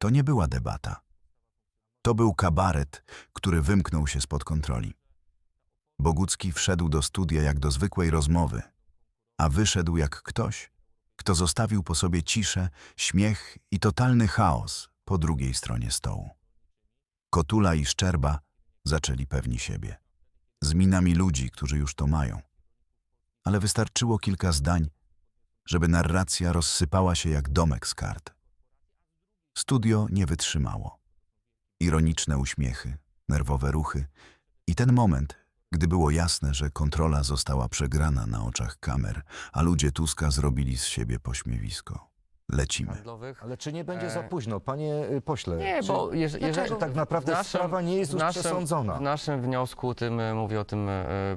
To nie była debata. To był kabaret, który wymknął się spod kontroli. Bogucki wszedł do studia jak do zwykłej rozmowy, a wyszedł jak ktoś, kto zostawił po sobie ciszę, śmiech i totalny chaos po drugiej stronie stołu. Kotula i Szczerba zaczęli pewni siebie, z minami ludzi, którzy już to mają. Ale wystarczyło kilka zdań, żeby narracja rozsypała się jak domek z kart. Studio nie wytrzymało. Ironiczne uśmiechy, nerwowe ruchy i ten moment, gdy było jasne, że kontrola została przegrana na oczach kamer, a ludzie Tuska zrobili z siebie pośmiewisko. Lecimy. handlowych. Ale czy nie będzie E, za późno, panie y, pośle? Nie, czy, bo jeż, jeżeli czy tak naprawdę w naszym- sprawa nie jest w już naszym, przesądzona? W naszym wniosku, tym e, mówię o tym e, e,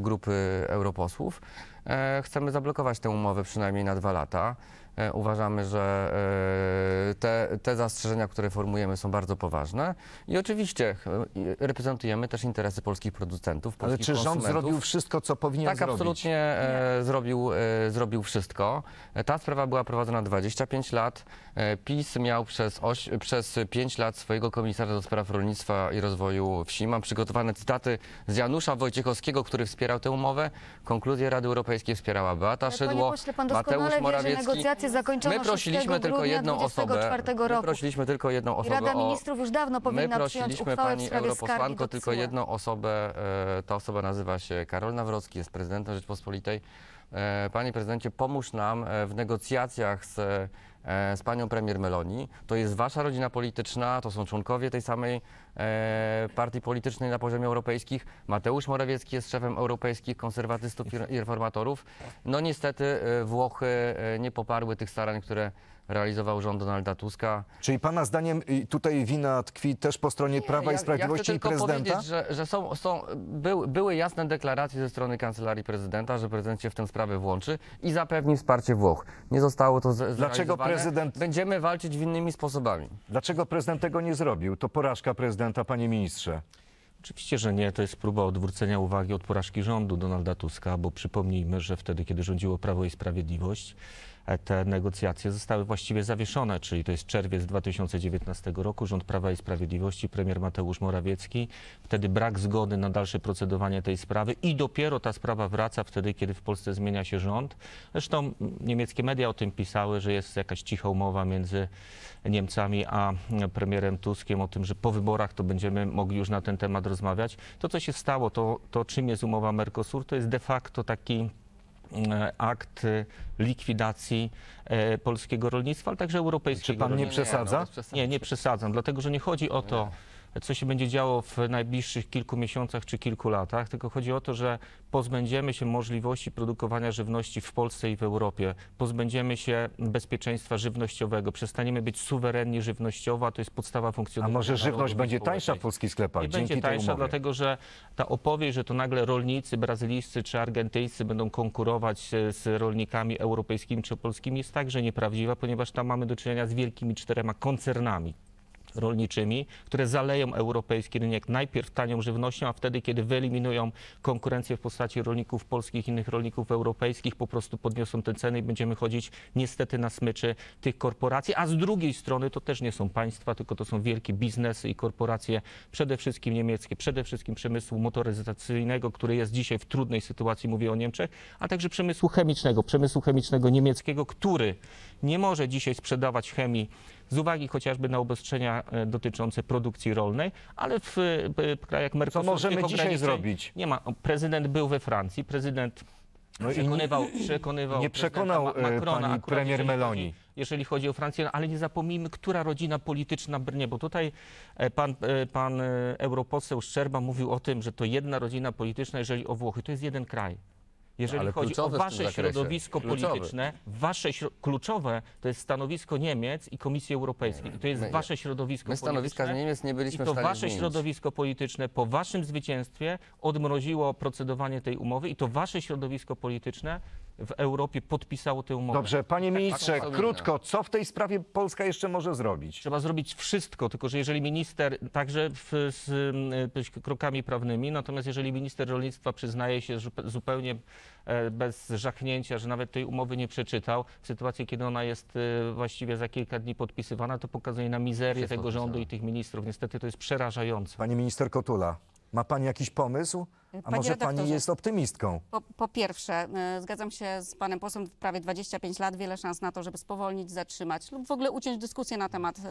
grupy europosłów, e, chcemy zablokować tę umowę przynajmniej na dwa lata. E, Uważamy, że e, te, te zastrzeżenia, które formujemy, są bardzo poważne i oczywiście e, reprezentujemy też interesy polskich producentów, Ale polskich czy rząd zrobił wszystko, co powinien Tak, zrobić? absolutnie e, zrobił, zrobił wszystko. Ta sprawa była prowadzona 25 lat. PiS miał przez, oś, przez 5 lat swojego komisarza do spraw rolnictwa i rozwoju wsi. Mam przygotowane cytaty z Janusza Wojciechowskiego, który wspierał tę umowę. Konkluzję Rady Europejskiej wspierała Beata Ale Szydło, Mateusz wie, że Morawiecki. Zakończono My prosiliśmy 6 tylko grudnia jedną osobę. 24 My roku. prosiliśmy tylko jedną I osobę Rada o Ministrów już dawno My powinna przyjąć prosiliśmy uchwałę w pani sprawie skargi europosłanko do tylko TSUE. jedną osobę. e, Ta osoba nazywa się Karol Nawrocki, jest prezydentem Rzeczpospolitej. E, Panie prezydencie, pomóż nam e, w negocjacjach z, e, z panią premier Meloni. To jest wasza rodzina polityczna, to są członkowie tej samej e, partii politycznej na poziomie europejskich. Mateusz Morawiecki jest szefem europejskich konserwatystów i reformatorów. No niestety e, Włochy e, nie poparły tych starań, które realizował rząd Donalda Tuska. Czyli pana zdaniem y, tutaj wina tkwi też po stronie Prawa i Sprawiedliwości ja chcę i tylko prezydenta? powiedzieć, że, że są, są, były, były jasne deklaracje ze strony Kancelarii Prezydenta, że prezydent się w tę sprawę włączy i zapewni wsparcie Włoch. Nie zostało to z, Dlaczego zrealizowane. prezydent- Będziemy walczyć innymi sposobami. Dlaczego prezydent tego nie zrobił? To porażka prezydenta, panie ministrze. Oczywiście, że nie. To jest próba odwrócenia uwagi od porażki rządu Donalda Tuska, bo przypomnijmy, że wtedy, kiedy rządziło Prawo i Sprawiedliwość, te negocjacje zostały właściwie zawieszone, czyli to jest czerwiec 2019 roku, rząd Prawa i Sprawiedliwości, premier Mateusz Morawiecki, wtedy brak zgody na dalsze procedowanie tej sprawy i dopiero ta sprawa wraca wtedy, kiedy w Polsce zmienia się rząd. Zresztą niemieckie media o tym pisały, że jest jakaś cicha umowa między Niemcami a premierem Tuskiem o tym, że po wyborach to będziemy mogli już na ten temat rozmawiać. To, co się stało, to, to czym jest umowa Mercosur, to jest de facto taki e, akt e, likwidacji e, polskiego rolnictwa, ale także europejskiego Czy pan nie rolnictwa. przesadza? Nie, nie przesadzam, dlatego że nie chodzi o to, co się będzie działo w najbliższych kilku miesiącach czy kilku latach, tylko chodzi o to, że pozbędziemy się możliwości produkowania żywności w Polsce i w Europie, pozbędziemy się bezpieczeństwa żywnościowego, przestaniemy być suwerenni żywnościowo, a to jest podstawa A funkcjonowania może żywność będzie tańsza w polskich sklepach? Nie dzięki będzie tańsza, dlatego że ta opowieść, że to nagle rolnicy brazylijscy czy argentyńscy będą konkurować e, z rolnikami europejskimi czy polskimi jest także nieprawdziwa, ponieważ tam mamy do czynienia z wielkimi czterema koncernami rolniczymi, które zaleją europejski rynek najpierw tanią żywnością, a wtedy, kiedy wyeliminują konkurencję w postaci rolników polskich, innych rolników europejskich, po prostu podniosą te ceny i będziemy chodzić niestety na smyczy tych korporacji, a z drugiej strony to też nie są państwa, tylko to są wielkie biznesy i korporacje, przede wszystkim niemieckie, przede wszystkim przemysłu motoryzacyjnego, który jest dzisiaj w trudnej sytuacji, mówię o Niemczech, a także przemysłu chemicznego, przemysłu chemicznego niemieckiego, który nie może dzisiaj sprzedawać chemii z uwagi chociażby na obostrzenia e, dotyczące produkcji rolnej, ale w, e, w krajach Mercosuru możemy tych dzisiaj zrobić? Nie ma. Prezydent był we Francji, prezydent No i przekonywał, przekonywał nie przekonał, e, Macrona pani akurat, premier Meloni. Jeżeli chodzi o Francję, no, ale nie zapomnijmy, która rodzina polityczna brnie, bo tutaj pan, pan europoseł Szczerba mówił o tym, że to jedna rodzina polityczna, jeżeli o Włochy, to jest jeden kraj. Jeżeli Ale chodzi o kluczowy w tym wasze zakresie. środowisko polityczne, wasze śro- kluczowe to jest stanowisko Niemiec i Komisji Europejskiej. I to jest My- wasze środowisko My stanowiska polityczne. Niemiec nie I byliśmy to w stanie wasze zmienić. środowisko polityczne po waszym zwycięstwie odmroziło procedowanie tej umowy i to wasze środowisko polityczne w Europie podpisało tę umowę. Dobrze, panie ministrze, absolutnie. krótko, co w tej sprawie Polska jeszcze może zrobić? Trzeba zrobić wszystko, tylko że jeżeli minister, także w, z y, krokami prawnymi, natomiast jeżeli minister rolnictwa przyznaje się zupe- zupełnie e, bez żachnięcia, że nawet tej umowy nie przeczytał, w sytuacji, kiedy ona jest e, właściwie za kilka dni podpisywana, to pokazuje na mizerię tego rządu i tych ministrów. Niestety to jest przerażające. Pani minister Kotula, ma pani jakiś pomysł? A Panie może pani jest optymistką? Po, po pierwsze, y, zgadzam się z panem posłem, prawie 25 lat, wiele szans na to, żeby spowolnić, zatrzymać lub w ogóle uciąć dyskusję na temat, y,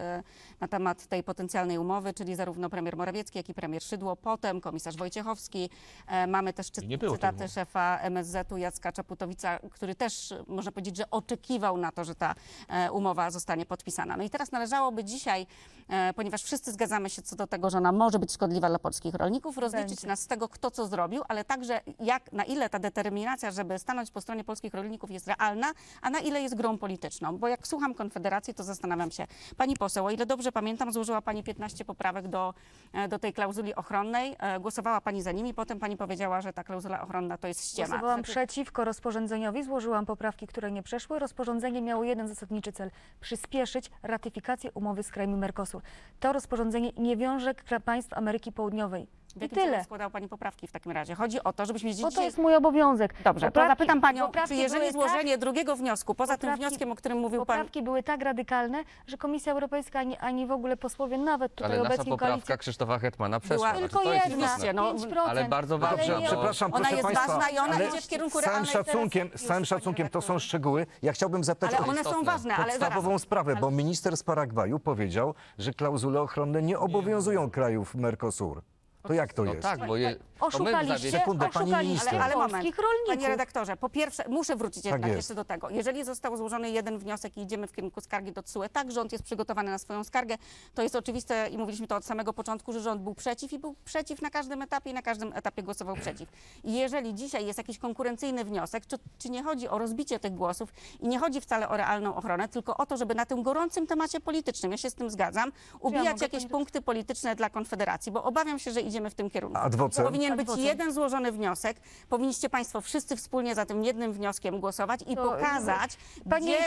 na temat tej potencjalnej umowy, czyli zarówno premier Morawiecki, jak i premier Szydło, potem komisarz Wojciechowski. E, Mamy też nie było tej cytaty umowy. szefa MSZ-u Jacka Czaputowica, który też, y, można powiedzieć, że oczekiwał na to, że ta e, umowa zostanie podpisana. No i teraz należałoby dzisiaj, e, ponieważ wszyscy zgadzamy się co do tego, że ona może być szkodliwa dla polskich rolników, rozliczyć Będzie. nas z tego, kto co zrobił, ale także jak, na ile ta determinacja, żeby stanąć po stronie polskich rolników jest realna, a na ile jest grą polityczną. Bo jak słucham Konfederacji, to zastanawiam się, pani poseł, o ile dobrze pamiętam, złożyła pani 15 poprawek do, e, do tej klauzuli ochronnej, e, głosowała pani za nimi, potem pani powiedziała, że ta klauzula ochronna to jest ściema. Głosowałam przeciwko rozporządzeniowi, złożyłam poprawki, które nie przeszły. Rozporządzenie miało jeden zasadniczy cel przyspieszyć ratyfikację umowy z krajami Mercosur. To rozporządzenie nie wiąże państw Ameryki Południowej. W I jakim celu tyle. składała pani poprawki w takim razie? Chodzi o to, żebyśmy Bo to dzisiaj... jest mój obowiązek. Dobrze, to Poprawki- zapytam panią, poprawki czy jeżeli były złożenie drugiego wniosku, poza tym poprawki- wnioskiem, o którym mówił pan... Poprawki były tak radykalne, że Komisja Europejska ani, ani w ogóle posłowie, nawet tutaj Ale nasza obecni poprawka koalicji, Krzysztofa Hetmana przeszła. Była- Znaczy, tylko to jest jedna, oczywiście, no, 5%. ale bardzo Ale ważna, Dobrze, nie- przepraszam, Ona proszę jest państwa. ważna i ona ale idzie w kierunku z całym realnej szacunkiem, teraz z całym już, panie szacunkiem, to są redaktorze. szczegóły. Ja chciałbym zapytać Ale o one są istotne. ważne, ale zaraz. podstawową sprawę, bo minister z Paragwaju powiedział, że klauzule ochronne nie obowiązują krajów Mercosur. To jak to No jest? tak, bo je, to my Oszukaliście, zawie- Sekundę, pani oszukaliście minister. Ale, ale moment. polskich rolników. Panie redaktorze, po pierwsze, muszę wrócić jednak jest. jeszcze do tego. Jeżeli został złożony jeden wniosek i idziemy w kierunku skargi do TSUE, tak, rząd jest przygotowany na swoją skargę. To jest oczywiste i mówiliśmy to od samego początku, że rząd był przeciw i był przeciw na każdym etapie i na każdym etapie głosował przeciw. I jeżeli dzisiaj jest jakiś konkurencyjny wniosek, czy, czy nie chodzi o rozbicie tych głosów i nie chodzi wcale o realną ochronę, tylko o to, żeby na tym gorącym temacie politycznym, ja się z tym zgadzam, ubijać mogę, jakieś punkty polityczne dla Konfederacji, bo obawiam się, że idziemy w tym kierunku. Adwocem? Powinien być Adwocem. jeden złożony wniosek. Powinniście Państwo wszyscy wspólnie za tym jednym wnioskiem głosować i To, pokazać, Pani- gdzie,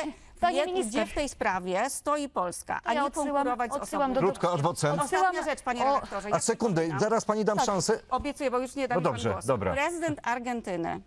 pani gdzie, minister. gdzie w tej sprawie stoi Polska, a Ja nie odsyłam- konkurować z odsyłam osobą. do- Krótko, adwocem. Ostatnia Odsyłam- rzecz, Panie o- redaktorze. A sekundę, przypominam. zaraz pani dam szansę. Obiecuję, bo już nie da No mi pan dobrze, głosu. dobra. Prezydent Argentyny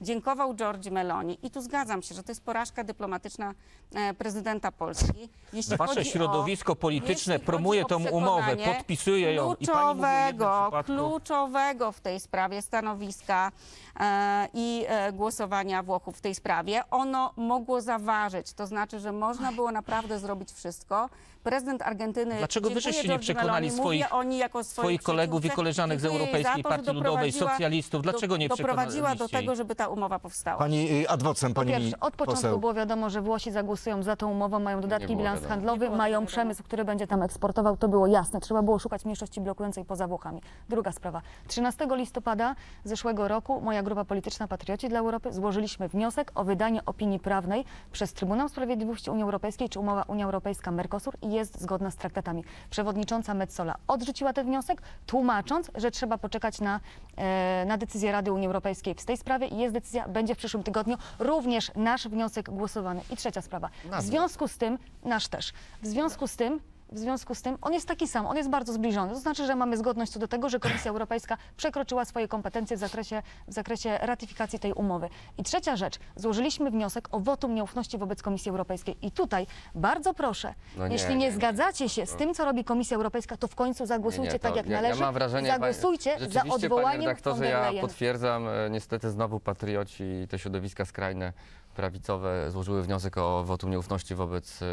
dziękował Giorgi Meloni i tu zgadzam się, że to jest porażka dyplomatyczna e, prezydenta Polski. Jeśli Wasze chodzi środowisko polityczne jeśli promuje chodzi o tą umowę, przekonanie podpisuje ją i pani mówi o jednym kluczowego, przypadku. kluczowego w tej sprawie stanowiska e, i e, głosowania Włochów w tej sprawie, ono mogło zaważyć. To znaczy, że można było naprawdę zrobić wszystko. Prezydent Argentyny. Dlaczego dziękuję żeście nie przekonali Meloni, swoich- mówię o niej jako swojej swoich kolegów i przyjaciółce. koleżanek z Dziękuję jej Europejskiej za to, że Partii Ludowej, doprowadziła- socjalistów. Dlaczego nie Doprowadziła do przekonaliście tego, żeby ta umowa powstała. Pani y, adwocem, pani pierwsze, od początku poseł. było wiadomo, że Włosi zagłosują za tą umową, mają dodatki było bilans wiadomo. handlowy, mają przemysł, który będzie tam eksportował. To było jasne. Trzeba było szukać mniejszości blokującej poza Włochami. Druga sprawa. 13 listopada zeszłego roku moja grupa polityczna Patrioci dla Europy złożyliśmy wniosek o wydanie opinii prawnej przez Trybunał Sprawiedliwości Unii Europejskiej, czy umowa Unia Europejska-Mercosur i jest zgodna z traktatami. Przewodnicząca Metzola odrzuciła ten wniosek, tłumacząc, że trzeba poczekać na, e, na decyzję Rady Unii Europejskiej w tej sprawie i jest decyzja, będzie w przyszłym tygodniu również nasz wniosek głosowany. I trzecia sprawa. W związku z tym, nasz też, w związku z tym, w związku z tym on jest taki sam, on jest bardzo zbliżony. To znaczy, że mamy zgodność co do tego, że Komisja Europejska przekroczyła swoje kompetencje w zakresie, w zakresie ratyfikacji tej umowy. I trzecia rzecz, złożyliśmy wniosek o wotum nieufności wobec Komisji Europejskiej. I tutaj bardzo proszę, No nie, jeśli nie, nie, nie. zgadzacie się z tym, co robi Komisja Europejska, to w końcu zagłosujcie Nie, tak, to jak ja, należy. Ja mam wrażenie, Zagłosujcie panie, za odwołaniem Panie redaktorze, ja potwierdzam, e, niestety znowu patrioci i te środowiska skrajne, prawicowe złożyły wniosek o wotum nieufności wobec e,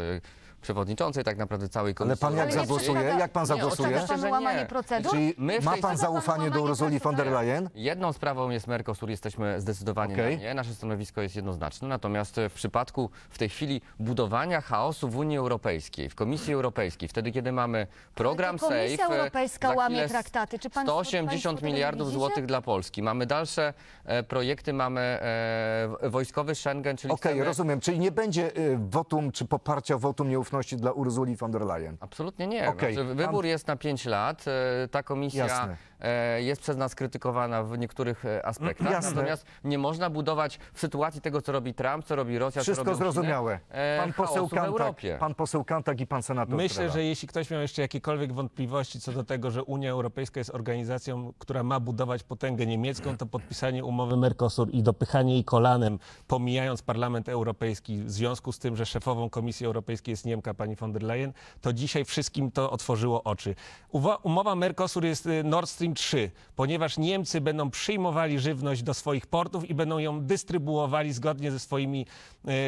przewodniczącej, tak naprawdę całej Ale Komisji pan jak Ale nie Europejskiej. zagłosuje? Jak pan Nie, zagłosuje? oczywiście, Pan że łamanie nie. procedur? Czyli My w ma tej pan zaufanie do Ursuli von der Leyen? Jedną sprawą jest Mercosur, jesteśmy zdecydowanie Okej. na nie. Nasze stanowisko jest jednoznaczne. Natomiast e, w przypadku w tej chwili budowania chaosu w Unii Europejskiej, w Komisji Europejskiej, wtedy kiedy mamy program to Komisja SAFE, e, Europejska za łamie chwilę traktaty. Czy państwo- 180 państwo tego nie miliardów widzicie? złotych dla Polski. Mamy dalsze e, projekty, mamy e, wojskowy Schengen, czyli Okej, chcemy... rozumiem. Czyli nie będzie y, wotum czy poparcia wotum dla Ursuli von der Leyen. Absolutnie nie. Okej, Znaczy, pan- wybór jest na 5 lat. E, Ta komisja Jasne. E, jest przez nas krytykowana w niektórych e, aspektach. jasne. Natomiast nie można budować w sytuacji tego, co robi Trump, co robi Rosja, co Wszystko robią Chiny, zrozumiałe. e, Pan poseł, chaosu w Kantak, Europie. pan poseł Kantak i pan senator Myślę, Trela. że jeśli ktoś miał jeszcze jakiekolwiek wątpliwości co do tego, że Unia Europejska jest organizacją, która ma budować potęgę niemiecką, to podpisanie umowy Mercosur i dopychanie jej kolanem, pomijając Parlament Europejski, w związku z tym, że szefową Komisji Europejskiej jest Niemka, pani von der Leyen, to dzisiaj wszystkim to otworzyło oczy. Uwa- Umowa Mercosur jest y, Nord Stream 3, ponieważ Niemcy będą przyjmowali żywność do swoich portów i będą ją dystrybuowali zgodnie ze swoimi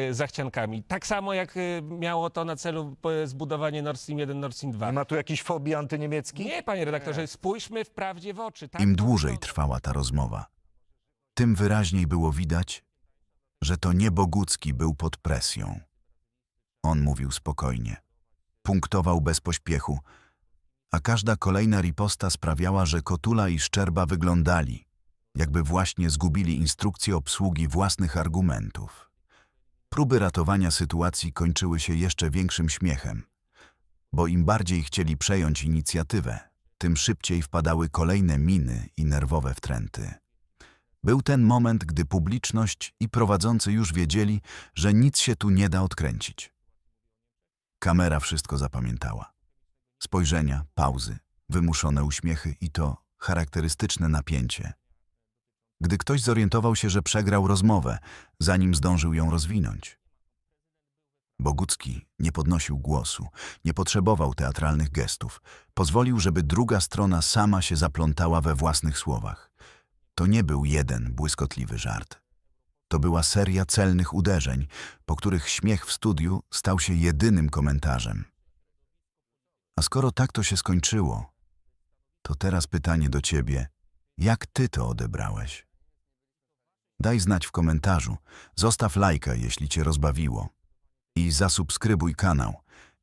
y, zachciankami. Tak samo jak y, miało to na celu y, zbudowanie Nord Stream 1, Nord Stream 2. Nie ma tu jakiejś fobii antyniemieckiej? Nie, panie redaktorze, spójrzmy wprawdzie w oczy. Tak Im dłużej trwała ta rozmowa, tym wyraźniej było widać, że to nie Bogucki był pod presją. On mówił spokojnie, punktował bez pośpiechu, a każda kolejna riposta sprawiała, że Kotula i Szczerba wyglądali, jakby właśnie zgubili instrukcję obsługi własnych argumentów. Próby ratowania sytuacji kończyły się jeszcze większym śmiechem, bo im bardziej chcieli przejąć inicjatywę, tym szybciej wpadały kolejne miny i nerwowe wtręty. Był ten moment, gdy publiczność i prowadzący już wiedzieli, że nic się tu nie da odkręcić. Kamera wszystko zapamiętała. Spojrzenia, pauzy, wymuszone uśmiechy i to charakterystyczne napięcie. Gdy ktoś zorientował się, że przegrał rozmowę, zanim zdążył ją rozwinąć. Bogucki nie podnosił głosu, nie potrzebował teatralnych gestów. Pozwolił, żeby druga strona sama się zaplątała we własnych słowach. To nie był jeden błyskotliwy żart. To była seria celnych uderzeń, po których śmiech w studiu stał się jedynym komentarzem. A skoro tak to się skończyło, to teraz pytanie do ciebie, jak ty to odebrałeś? Daj znać w komentarzu, zostaw lajka, jeśli cię rozbawiło i zasubskrybuj kanał,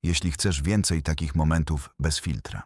jeśli chcesz więcej takich momentów bez filtra.